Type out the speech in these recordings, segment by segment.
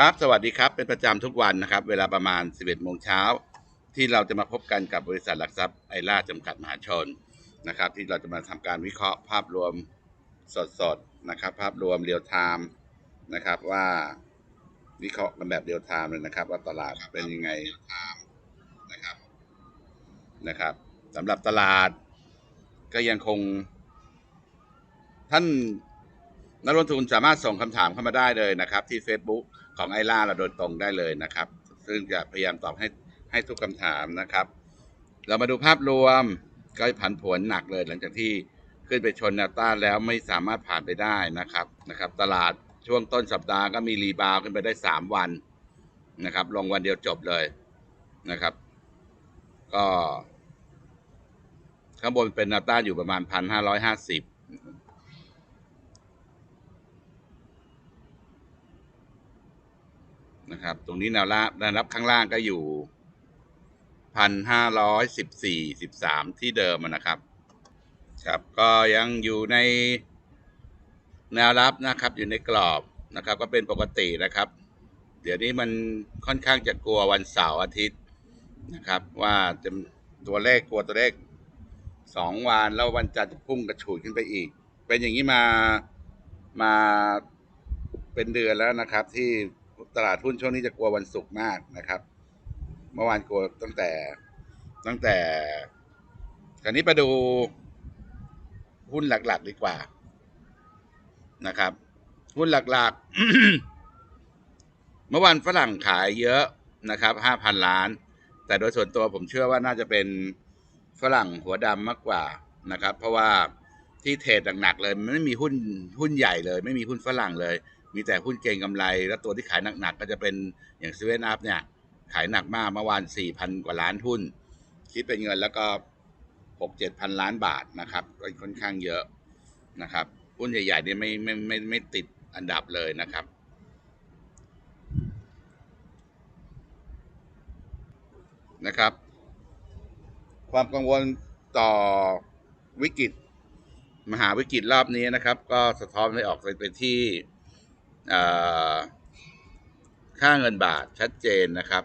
ครับ สวัสดีครับ เป็นประจำทุกวันนะครับ เวลาประมาณ 11โมงเช้า ที่เราจะมาพบกันกับบริษัทหลักทรัพย์ไอล่าจำกัดมหาชนนะครับ ที่เราจะมาทำการวิเคราะห์ภาพรวมสดๆนะครับ ภาพรวมเรียลไทม์นะครับว่าวิเคราะห์กันแบบเรียลไทม์เลยนะครับ ว่าตลาดเป็นยังไงนะครับนะครับสำหรับตลาดก็ยังคง ท่านนักลงทุนสามารถส่งคำถามเข้ามาได้เลยนะครับ ที่ Facebook ของไอล่าเราโดยตรงได้เลยนะครับ ซึ่งจะพยายามตอบให้ให้ทุกคำถามนะครับ เรามาดูภาพรวมก็ผันผวนหนักเลยหลังจากที่ขึ้นไปชนแนวต้านแล้วไม่สามารถผ่านไปได้นะครับนะครับ ตลาดช่วงต้นสัปดาห์ก็มีรีบาวด์ขึ้นไปได้ 3 วันนะครับ ลงวันเดียวจบเลยนะครับ ก็ข้างบนเป็นแนวต้านอยู่ประมาณพั นะครับ ตรงนี้แนวรับแนวรับข้างล่างก็อยู่พันห้าร้อยสิบสี่สิบสามที่เดิมนะครับ ครับ ก็ยังอยู่ในแนวรับนะครับ อยู่ในกรอบนะครับ ก็เป็นปกตินะครับ เดี๋ยวนี้มันค่อนข้างจะกลัววันเสาร์อาทิตย์นะครับ ว่าจะตัวเลขกลัวตัวเลขสองวันแล้ววันจันทร์จะพุ่งกระฉูดขึ้นไปอีก เป็นอย่างนี้มามาเป็นเดือนแล้วนะครับที่ ตลาดหุ้นช่วงนี้จะกลัววันศุกร์มากนะครับ เมื่อวานกลัวตั้งแต่ตั้งแต่คราวนี้ไปดูหุ้นหลักๆดีกว่านะครับ หุ้นหลักๆ เมื่อวานฝรั่งขายเยอะนะครับห้าพันล้าน แต่โดยส่วนตัวผมเชื่อว่าน่าจะเป็นฝรั่งหัวดำมากกว่านะครับ เพราะว่าที่เทรดหนักๆเลย มันไม่มีหุ้นหุ้นใหญ่เลย ไม่มีหุ้นฝรั่งเลย มีแต่หุ้นเก่งกำไร แล้วตัวที่ขายหนักๆก็จะเป็นอย่างเซเว่นอัพเนี่ย ขายหนักมากเมื่อวานสี่พันกว่าล้านหุ้น คิดเป็นเงินแล้วก็หกเจ็ดพันล้านบาทนะครับก็ค่อนข้างเยอะนะครับหุ้นใหญ่ๆเนี่ยไม่ไม่ไม่ไม่ติดอันดับเลยนะครับ นะครับ ความกังวลต่อวิกฤตมหาวิกฤตรอบนี้นะครับ ก็สะท้อนให้ออกไปที่เอ่ ค่าเงินบาทชัดเจนนะครับ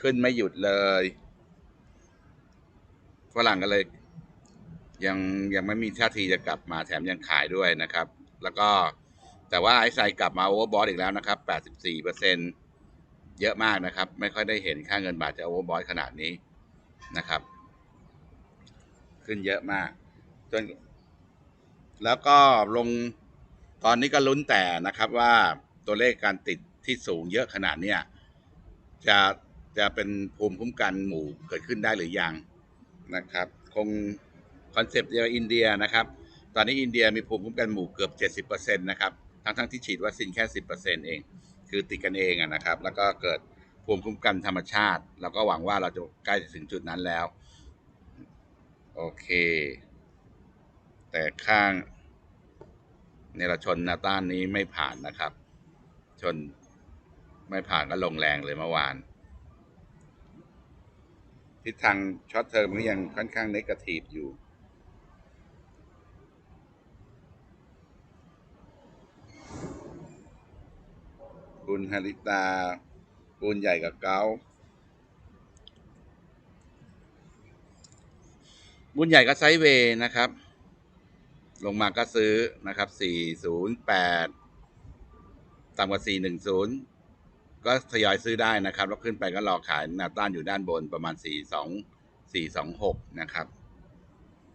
ขึ้นไม่หยุดเลยฝรั่งก็เลย ยังยังไม่มีท่าทีจะกลับมาแถมยังขายด้วยนะครับ แล้วก็แต่ว่าไอซ์ไซกลับมาโอเวอร์บอทอีกแล้วนะครับ 84เปอร์เซ็นเยอะมากนะครับ ไม่ค่อยได้เห็นค่าเงินบาทจะโอเวอร์บอทขนาดนี้นะครับ ขึ้นเยอะมาก จน แล้วก็ลง ตอนนี้ก็ลุ้นแต่นะครับว่าตัวเลขการติดที่สูงเยอะขนาดเนี้ยจะจะเป็นภูมิคุ้มกันหมู่เกิดขึ้นได้หรือยังนะครับ คงคอนเซปต์เดียวอินเดียนะครับ ตอนนี้อินเดียมีภูมิคุ้มกันหมู่เกือบ 70%นะครับทั้งทั้งที่ฉีดวัคซีนแค่ 10%เอง คือติดกันเองอะนะครับ แล้วก็เกิดภูมิคุ้มกันธรรมชาติแล้วก็หวังว่าเราจะใกล้ถึงจุดนั้นแล้ว โอเค แต่ข้าง เนรชนนาต้านนี้ไม่ผ่านนะครับ ชนไม่ผ่านก็ลงแรงเลยเมื่อวาน ทิศทางช็อตเทอมก็ยังค่อนข้างนกาทีฟอยู่ คุณฮาริตาปูนใหญ่กับเกาบุญใหญ่ก็ไซเวย์นะครับ ลงมาก็ซื้อนะครับ 408 ต่ำกว่า 410 ก็ทยอยซื้อได้นะครับ แล้วขึ้นไปก็รอขายแนวต้านอยู่ด้านบนประมาณ 42 426 นะครับ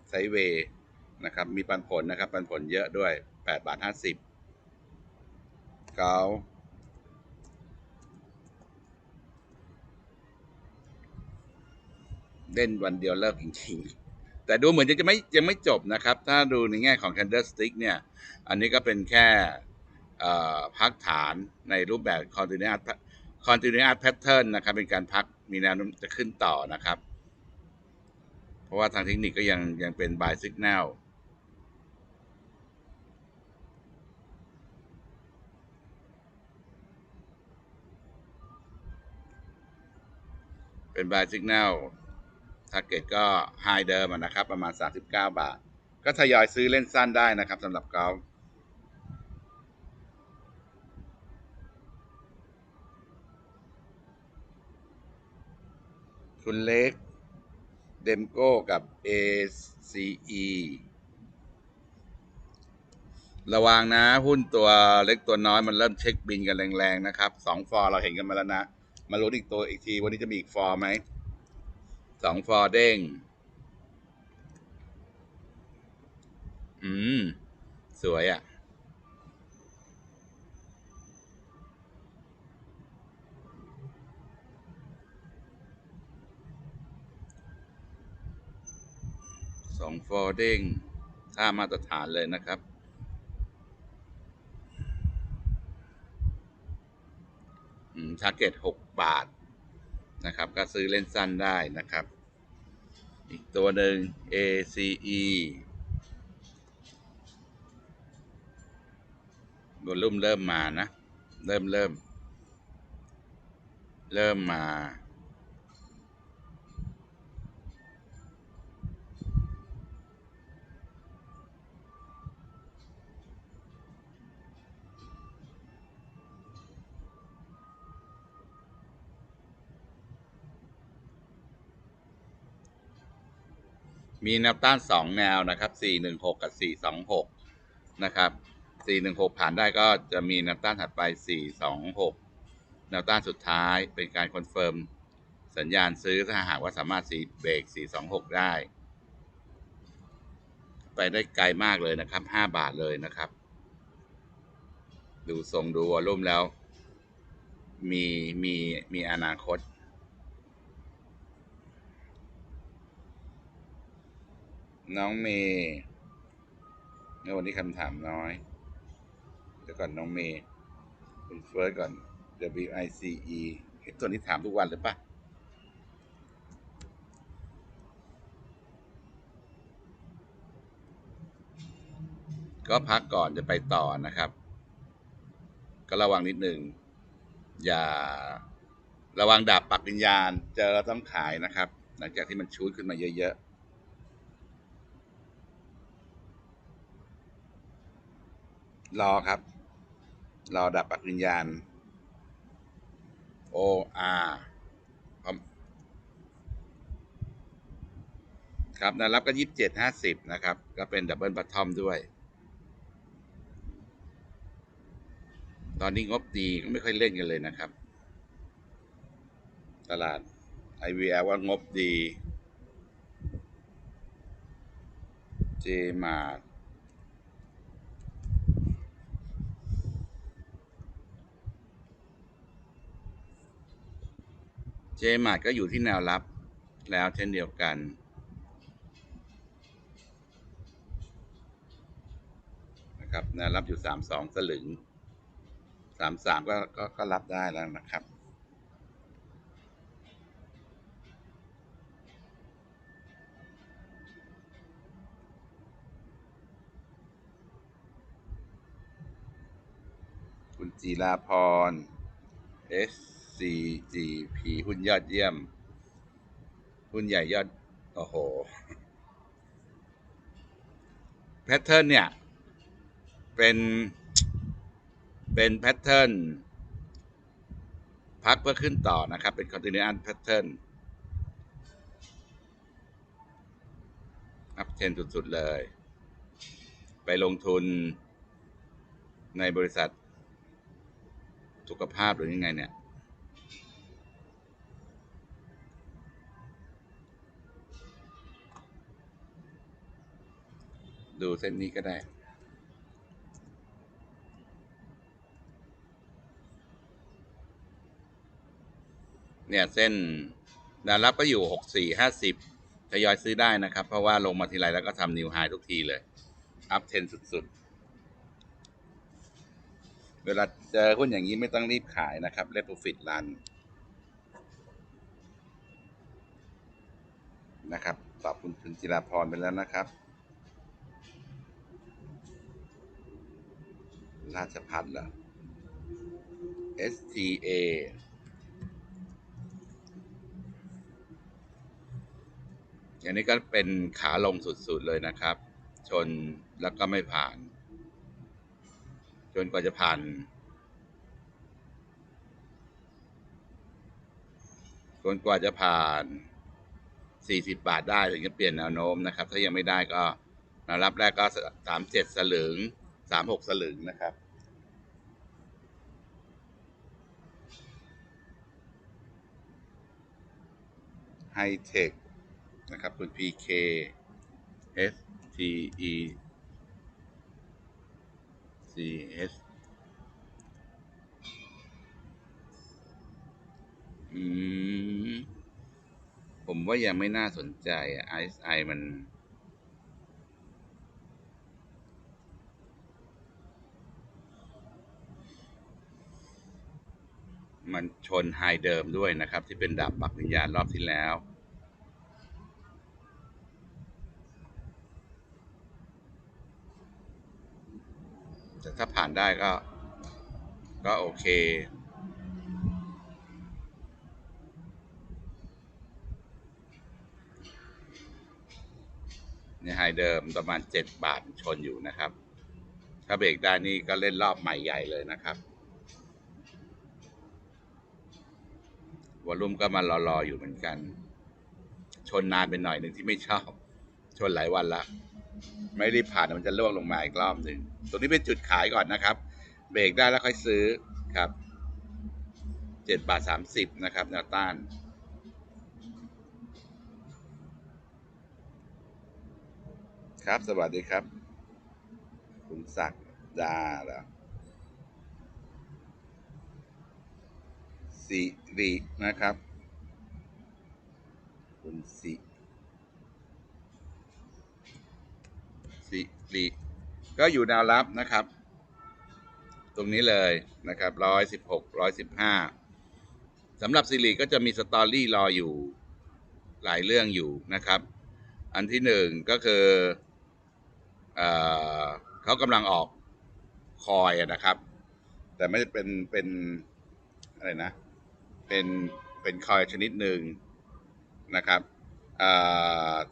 ไซเวย์นะครับ มีปันผลนะครับ ปันผลเยอะด้วย 8 บาท 50เกาเล่นวันเดียวเลิกจริงๆ แต่ดูเหมือนจะไม่ยังไม่จบนะครับ ถ้าดูในแง่ของ candlestick เนี่ย อันนี้ก็เป็นแค่พักฐานในรูปแบบ continuous continuous pattern นะครับ เป็นการพักมีแนวโน้มจะขึ้นต่อนะครับ เพราะว่าทางเทคนิคก็ยังยังเป็น buy signal เป็น buy signal ถ้าเกิดก็ไฮเดิมนะครับ ประมาณ 39 บาท ก็ทยอยซื้อเล่นสั้นได้นะครับสำหรับกอล์ฟคุณเล็กเดมโก้กับ ACE ระวังนะ หุ้นตัวเล็กตัวน้อยมันเริ่มเช็คบินกันแรง ๆ นะครับสองฟอร์เราเห็นกันมาแล้วนะ มารู้อีกตัวอีกที วันนี้จะมีอีกฟอร์ไหม สองฟอร์เด้ง อืม สวยอะ่ะ สองฟอร์เด้งค่ามาตรฐานเลยนะครับอืมทาร์เก็ตหกบาท นะครับ ก็ซื้อเล่นสั้นได้นะครับ อีกตัวหนึ่ง ACE บนรุ่มเริ่มมานะ เริ่มเริ่ม เริ่มมา มีแนวต้านสองแนวนะครับสี่หนึ่งหกกับสี่สองหกนะครับสี่หนึ่งหกผ่านได้ก็จะมีแนวต้านถัดไปสี่สองหกแนวต้านสุดท้ายเป็นการคอนเฟิร์มสัญญาณซื้อถ้าหากว่าสามารถสีเบรกสี่สองหกได้ ไปได้ไกลมากเลยนะครับห้าบาทเลยนะครับ ดูทรงดูวอลลุ่มแล้ว มีมีมีอนาคต น้องเมย์ในวันนี้คำถามน้อย เดี๋ยวก่อนน้องเมย์คุณเฟิร์สก่อน W I C E เห็นตัวนี้ถามทุกวันเลยปะก็พักก่อนจะไปต่อนะครับ ก็ระวังนิดหนึ่ง อย่าระวังดาบปักวิญญาณเจอแล้วต้องขายนะครับ หลังจากที่มันชูดขึ้นมาเยอะๆ รอครับ รอดับปักวิญญาณ O R พร้อมครับแนวรับก็ยี่สิบเจ็ดห้าสิบนะครับ ก็เป็นดับเบิลบัตทอมด้วย ตอนนี้งบดีก็ไม่ค่อยเล่นกันเลยนะครับ ตลาด IVL ว่างบดีเจมาร์ เจมาร์ก็อยู่ที่แนวรับ แล้วเช่นเดียวกัน นะครับแนวรับอยู่สามสองสลึงสามสามก็ก็ก็รับได้แล้วนะครับคุณจีราพร CGP หุ้นยอดเยี่ยม หุ้นใหญ่ยอด โอ้โห แพทเทิร์นเนี่ย เป็น เป็นแพทเทิร์นพักเพื่อขึ้นต่อนะครับ เป็น continuous pattern อัพเทนสุด ๆ เลย ไปลงทุนในบริษัทสุขภาพหรือยังไงเนี่ย ดูเส้นนี้ก็ได้ เนี่ยเส้นแนวรับก็อยู่หกสี่ห้าสิบทยอยซื้อได้นะครับ เพราะว่าลงมาทีไรแล้วก็ทำนิวไฮทุกทีเลย อัพเทนสุดๆ เวลาเจอหุ้นอย่างนี้ไม่ต้องรีบขายนะครับเล t โปรฟิตรันนะครับ ตอบคุณคุณจิราพรไปแล้วนะครับ ราชพัฒน์เหรอ STA อย่างนี้ก็เป็นขาลงสุดๆเลยนะครับ ชนแล้วก็ไม่ผ่าน จนกว่าจะผ่านจนกว่าจะผ่าน 40 บาทได้ถึงจะเปลี่ยนแนวโน้มนะครับ ถ้ายังไม่ได้ก็แนวรับแรกก็ 37 สลึง 36สลึงนะครับ ไฮเทคนะครับ คุณ PK S T E C S อืม ผมว่ายังไม่น่าสนใจไอซ์ไอมัน มันชนไฮเดิมด้วยนะครับ ที่เป็นดาบปักวิญญาณรอบที่แล้ว แต่ถ้าผ่านได้ก็ ก็โอเคนี่ไฮเดิมประมาณ 7 บาทชนอยู่นะครับ ถ้าเบรกได้นี่ก็เล่นรอบใหม่ใหญ่เลยนะครับ วอลุ่มก็มารอๆอยู่เหมือนกัน ชนนานเป็นหน่อยหนึ่งที่ไม่ชอบ ชนหลายวันละ ไม่รีบผ่านมันจะล่วงลงมาอีกรอบหนึ่งตรงนี้เป็นจุดขายก่อนนะครับ เบรกได้แล้วค่อยซื้อครับเจ็ดบาทสามสิบนะครับแนวต้านครับ สวัสดีครับ คุณศักดาเหรอ สิรินะครับ คุณสิสิริก็อยู่แนวรับนะครับ ตรงนี้เลยนะครับร้อยสิบหกร้อยสิบห้าสำหรับสิริก็จะมีสตอรี่รออยู่หลายเรื่องอยู่นะครับ อันที่หนึ่งก็คือเอเขากำลังออกคอยนะครับ แต่ไม่เป็นเป็นอะไรนะ เป็นเป็นคอยชนิดหนึ่งนะครับ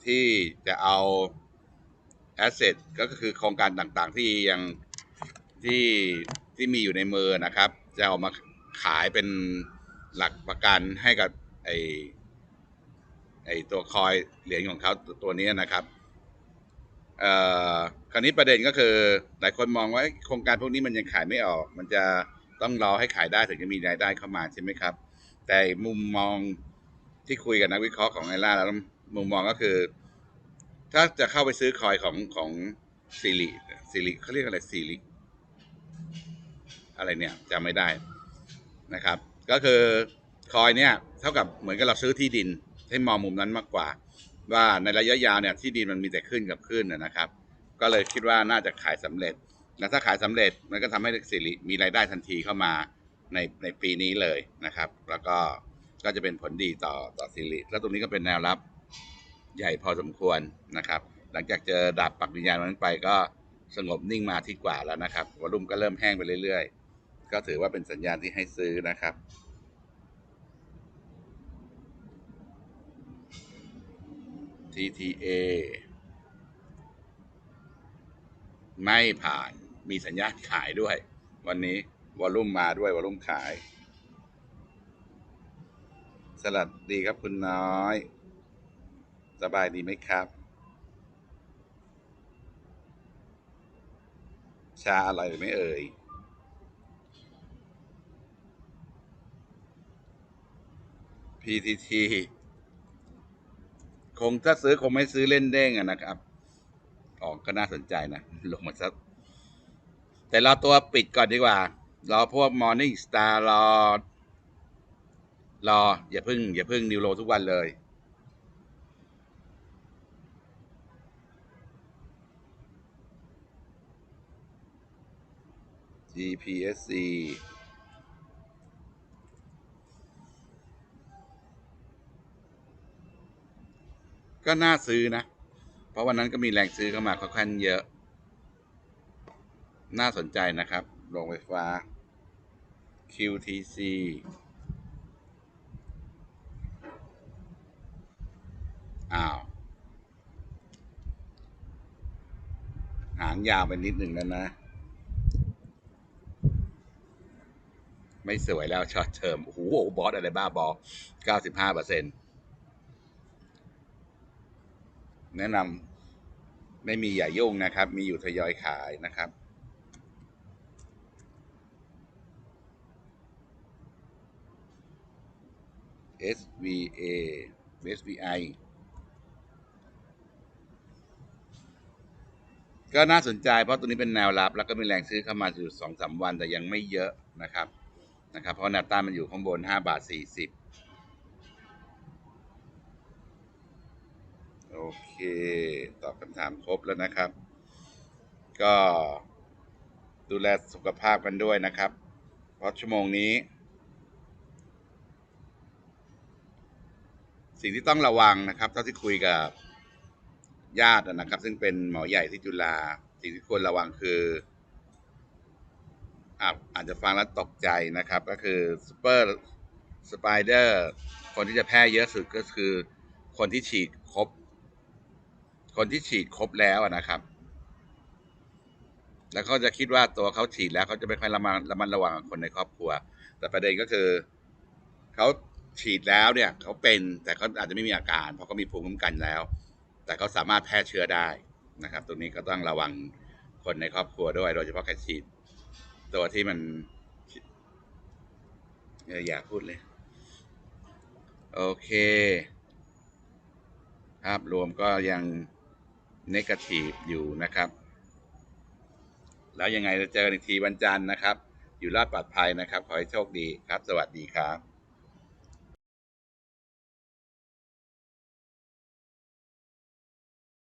ที่จะเอาแอสเซทก็คือโครงการต่างๆที่ยังที่ที่มีอยู่ในมือนะครับ จะเอามาขายเป็นหลักประกันให้กับไอไอตัวคอยเหรียญของเขาตัวตัวนี้นะครับเอ่อคราวนี้ประเด็นก็คือ หลายคนมองว่าโครงการพวกนี้มันยังขายไม่ออก มันจะต้องรอให้ขายได้ถึงจะมีรายได้เข้ามาใช่ไหมครับ แต่มุมมองที่คุยกับนักวิเคราะห์ของไอล่าแล้วมุมมองก็คือ ถ้าจะเข้าไปซื้อคอยของของซิลิซิลิเขาเรียกอะไรซิลิอะไรเนี่ยจำไม่ได้นะครับ ก็คือคอยเนี่ยเท่ากับเหมือนกับเราซื้อที่ดิน ให้มองมุมนั้นมากกว่า ว่าในระยะยาวเนี่ยที่ดินมันมีแต่ขึ้นกับขึ้นนะครับ ก็เลยคิดว่าน่าจะขายสำเร็จ และถ้าขายสำเร็จมันก็ทำให้สิริมีรายได้ทันทีเข้ามา ในในปีนี้เลยนะครับ แล้วก็ก็จะเป็นผลดีต่อต่อสิริแล้วตรงนี้ก็เป็นแนวรับใหญ่พอสมควรนะครับ หลังจากเจอดาบปักวิญญาณนั้นไปก็สงบนิ่งมาที่กว่าแล้วนะครับวอลุ่มก็เริ่มแห้งไปเรื่อยๆ ก็ถือว่าเป็นสัญญาณที่ให้ซื้อนะครับ TTA ไม่ผ่านมีสัญญาณขายด้วยวันนี้ วอลุ่มมาด้วยวอลุ่มขาย สลัดดีครับคุณน้อย สบายดีไหมครับ ชาอร่อยหรือไม่เอ่ย PTT คงถ้าซื้อคงไม่ซื้อเล่นเด้งอะนะครับออกก็น่าสนใจนะ ลงมาสักแต่เรอตัวปิดก่อนดีกว่า รอพวก Morning Star รอ รอ อย่าพึ่ง อย่าพึ่งนิวโรทุกวันเลย GPSC ก็น่าซื้อนะ เพราะวันนั้นก็มีแรงซื้อเข้ามาค่อนข้างเยอะ น่าสนใจนะครับ โรงไฟฟ้า QTC อ้าว หางยาวไปนิดหนึ่งแล้วนะ ไม่สวยแล้วช็อตเทอมโอ้โหบอสอะไรบ้าบอ95เปอร์เซ็นต์แนะนำไม่มีอย่ายุ่งนะครับ มีอยู่ทยอยขายนะครับ SVA SVI ก็น่าสนใจเพราะตัวนี้เป็นแนวรับ แล้วก็มีแรงซื้อเข้ามาอยู่สองสามวันแต่ยังไม่เยอะนะครับนะครับ เพราะแนวต้านมันอยู่ข้างบนห้าบาทสี่สิบโอเค ตอบคำถามครบแล้วนะครับ ก็ดูแลสุขภาพกันด้วยนะครับ เพราะชั่วโมงนี้ สิ่งที่ต้องระวังนะครับเท่าที่คุยกับญาตินะครับ ซึ่งเป็นหมอใหญ่ที่จุฬาสิ่งที่ควรระวังคืออาจจะฟังแล้วตกใจนะครับ ก็คือซูเปอร์สไปเดอร์คนที่จะแพร่เยอะสุดก็คือ คนที่ฉีดครบ คนที่ฉีดครบแล้วนะครับ แล้วเขาจะคิดว่าตัวเขาฉีดแล้วเขาจะไม่ค่อยระมัดระมัดระวังกับคนในครอบครัว แต่ประเด็นก็คือเขา ฉีดแล้วเนี่ยเขาเป็นแต่เขาอาจจะไม่มีอาการ เพราะเขามีภูมิคุ้มกันแล้ว แต่เขาสามารถแพร่เชื้อได้นะครับ ตรงนี้ก็ต้องระวังคนในครอบครัวด้วย โดยเฉพาะใครฉีด ตัวที่มันอย่าพูดเลย โอเค ภาพรวมก็ยังนกาทีฟอยู่นะครับ แล้วยังไงจะเจอกันอีกทีวันจันทร์นะครับ อยู่รอดปลอดภัยนะครับ ขอให้โชคดีครับ สวัสดีครับ